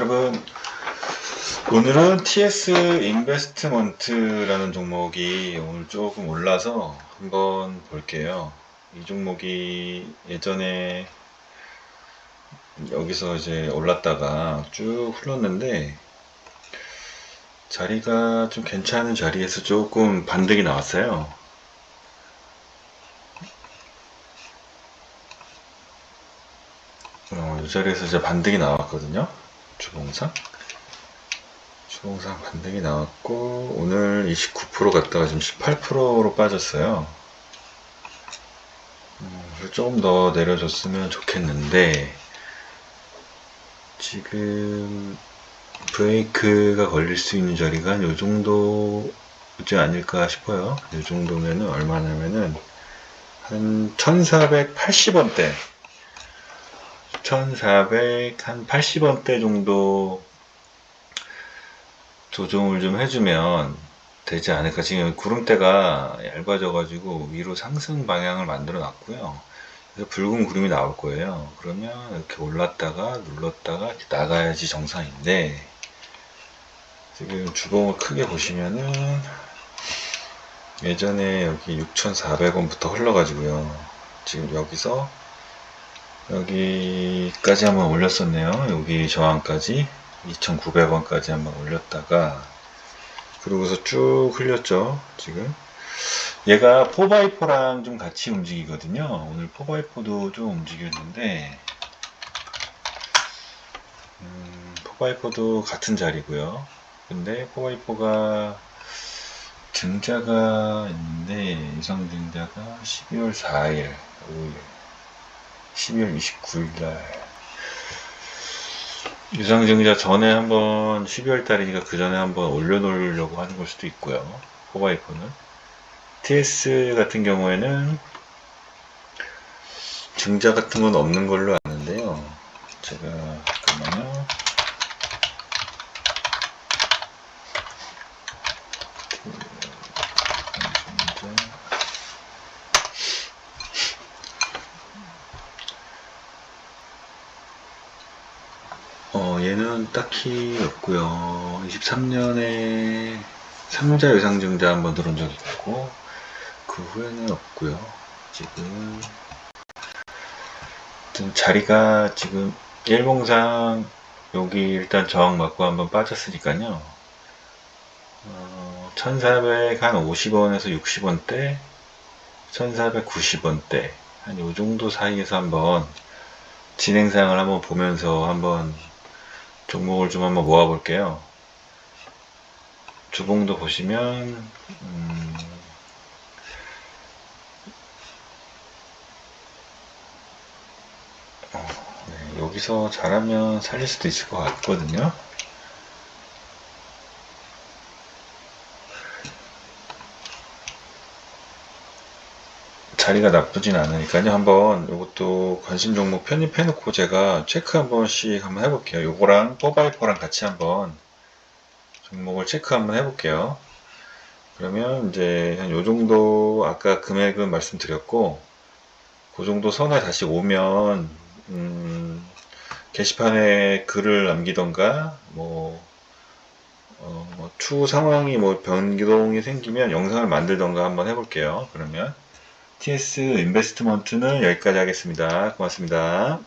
여러분 오늘은 TS 인베스트먼트라는 종목이 오늘 조금 올라서 한번 볼게요 이 종목이 예전에 여기서 이제 올랐다가 쭉 흘렀는데 자리가 좀 괜찮은 자리에서 조금 반등이 나왔어요 어, 이 자리에서 이제 반등이 나왔거든요. 주봉상. 주봉상 반등이 나왔고, 오늘 29% 갔다가 지금 18%로 빠졌어요. 음, 조금 더 내려줬으면 좋겠는데, 지금 브레이크가 걸릴 수 있는 자리가 한요 정도지 아닐까 싶어요. 요 정도면은 얼마냐면은 한 1480원대 1480원대 정도 조정을 좀 해주면 되지 않을까. 지금 구름대가 얇아져가지고 위로 상승 방향을 만들어 놨고요. 그래서 붉은 구름이 나올 거예요. 그러면 이렇게 올랐다가 눌렀다가 나가야지 정상인데, 지금 주봉을 크게 보시면은 예전에 여기 6,400원부터 흘러가지고요. 지금 여기서 여기까지 한번 올렸었네요. 여기 저항까지 2,900원까지 한번 올렸다가 그러고서 쭉 흘렸죠. 지금 얘가 4x4랑 좀 같이 움직이거든요. 오늘 4x4도 좀 움직였는데 음, 4x4도 같은 자리고요. 근데 4x4가 증자가 있는데 유상 증자가 12월 4일, 5일 12월 29일 날 유상증자 전에 한번 12월 달이니까 그 전에 한번 올려놓으려고 하는 걸 수도 있고요. 호바이퍼는 TS 같은 경우에는 증자 같은 건 없는 걸로 아는데요. 제가 잠깐만요. 증자. 어, 얘는 딱히 없고요. 23년에 상자 유상증자 한번 들어온 적 있고, 그 후에는 없고요. 지금, 자리가 지금 일봉상 여기 일단 저항 맞고 한번 빠졌으니까요. 어, 1450원에서 60원대, 1490원대, 한 요 정도 사이에서 한번 진행상을 한번 보면서 한번 종목을 좀 한번 모아 볼게요. 주봉도 보시면 음, 어, 네, 여기서 잘하면 살릴 수도 있을 것 같거든요. 자리가 나쁘진 않으니까요. 한번 이것도 관심 종목 편입해 놓고 제가 체크 한 번씩 한번 해볼게요. 요거랑 포바이퍼랑 같이 한번 종목을 체크 한번 해볼게요. 그러면 이제 한 요 정도 아까 금액은 말씀드렸고 그 정도 선에 다시 오면 음, 게시판에 글을 남기던가 뭐 어, 뭐 추후 상황이 뭐 변동이 생기면 영상을 만들던가 한번 해볼게요. 그러면 TS 인베스트먼트는 여기까지 하겠습니다. 고맙습니다.